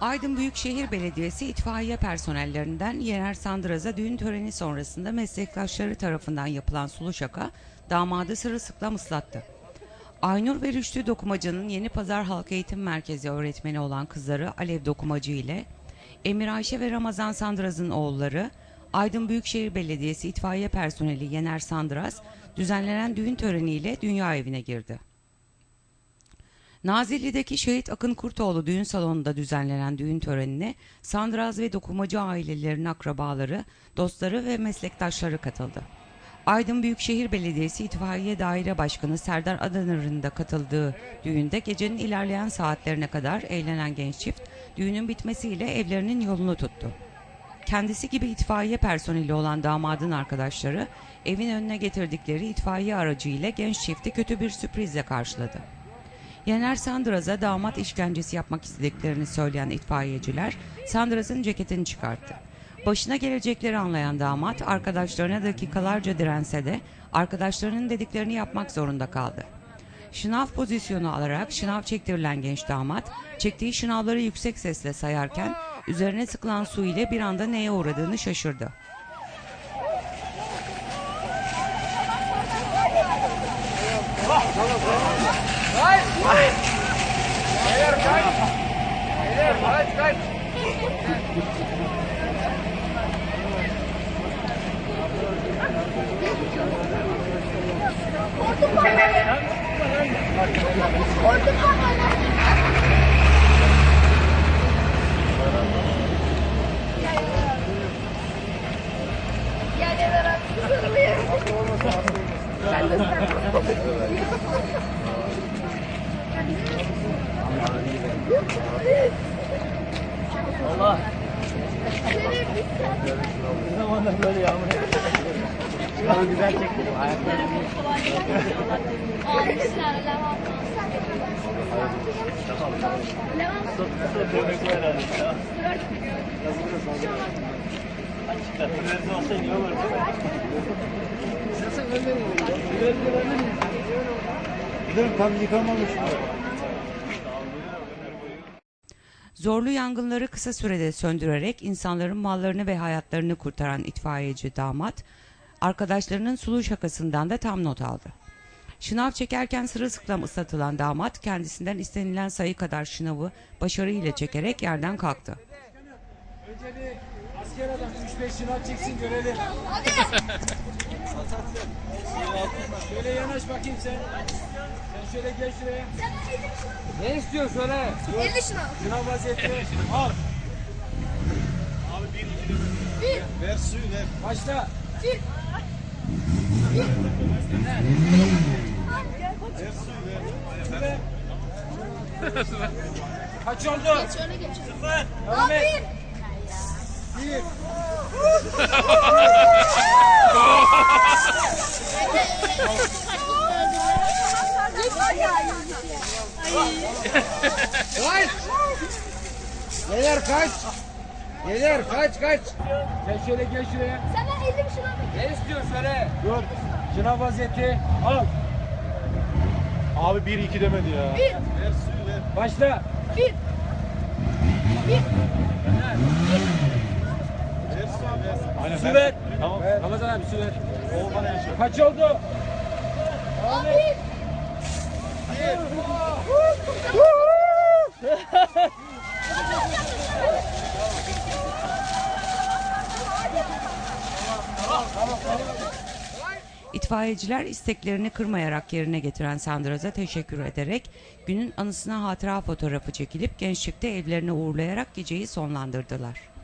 Aydın Büyükşehir Belediyesi itfaiye personellerinden Yener Sandıraz'a düğün töreni sonrasında meslektaşları tarafından yapılan sulu şaka damadı sırılsıklam ıslattı. Aynur ve Rüştü Dokumacı'nın Yeni Pazar Halk Eğitim Merkezi öğretmeni olan kızları Alev Dokumacı ile Emir Ayşe ve Ramazan Sandıraz'ın oğulları Aydın Büyükşehir Belediyesi itfaiye personeli Yener Sandıraz düzenlenen düğün töreniyle dünya evine girdi. Nazilli'deki Şehit Akın Kurtoğlu düğün salonunda düzenlenen düğün törenine Sandraz ve Dokumacı ailelerinin akrabaları, dostları ve meslektaşları katıldı. Aydın Büyükşehir Belediyesi İtfaiye Daire Başkanı Serdar Adanır'ın da katıldığı düğünde gecenin ilerleyen saatlerine kadar eğlenen genç çift düğünün bitmesiyle evlerinin yolunu tuttu. Kendisi gibi itfaiye personeli olan damadın arkadaşları evin önüne getirdikleri itfaiye aracı ile genç çifti kötü bir sürprizle karşıladı. Yener Sandraz'a damat işkencesi yapmak istediklerini söyleyen itfaiyeciler Sandraz'ın ceketini çıkarttı. Başına gelecekleri anlayan damat arkadaşlarına dakikalarca dirense de arkadaşlarının dediklerini yapmak zorunda kaldı. Şınav pozisyonu alarak şınav çektirilen genç damat çektiği şınavları yüksek sesle sayarken üzerine sıkılan su ile bir anda neye uğradığını şaşırdı. Kaç kaç. Korkutma lan. Korkutma lan. Thank you. Ne zamandır böyle yağmur Şunu güzel çektim. Ayaklarım. Gidelim tam yıkamamış. Zorlu yangınları kısa sürede söndürerek insanların mallarını ve hayatlarını kurtaran itfaiyeci damat, arkadaşlarının sulu şakasından da tam not aldı. Şınav çekerken sırılsıklam ıslatılan damat kendisinden istenilen sayı kadar şınavı başarıyla çekerek yerden kalktı. Önce bir asker adam 3-5 şınav çeksin görelim. Şöyle yanaş bakayım sen. Sen şöyle gel şuraya. Ne istiyorsun söyle. 50 şınav. Şınav vaziyeti. Al. Ver suyu ver. Başla. Bir. Şöyle. Kaç oldu? Şöyle geç. Devam et. Bir. Bir. Kaç. Neler kaç? Neler kaç kaç? Sen şöyle gel şuraya. Sen ben 50 bir şınav bekle. Ne istiyorsun söyle. Dur. Şınav vaziyeti. Al. Abi 1-2 demedi ya. Bir. Ver suyu ver. Başla. Bir. Bir. Ver suyu ver. Aynen Su ver. Tamam. Ver. Ramazan abi su ver. O bana yaşa. Kaç oldu? Bir. İtfaiyeciler isteklerini kırmayarak yerine getiren Sandraz'a teşekkür ederek günün anısına hatıra fotoğrafı çekilip gençlikte evlerine uğurlayarak geceyi sonlandırdılar.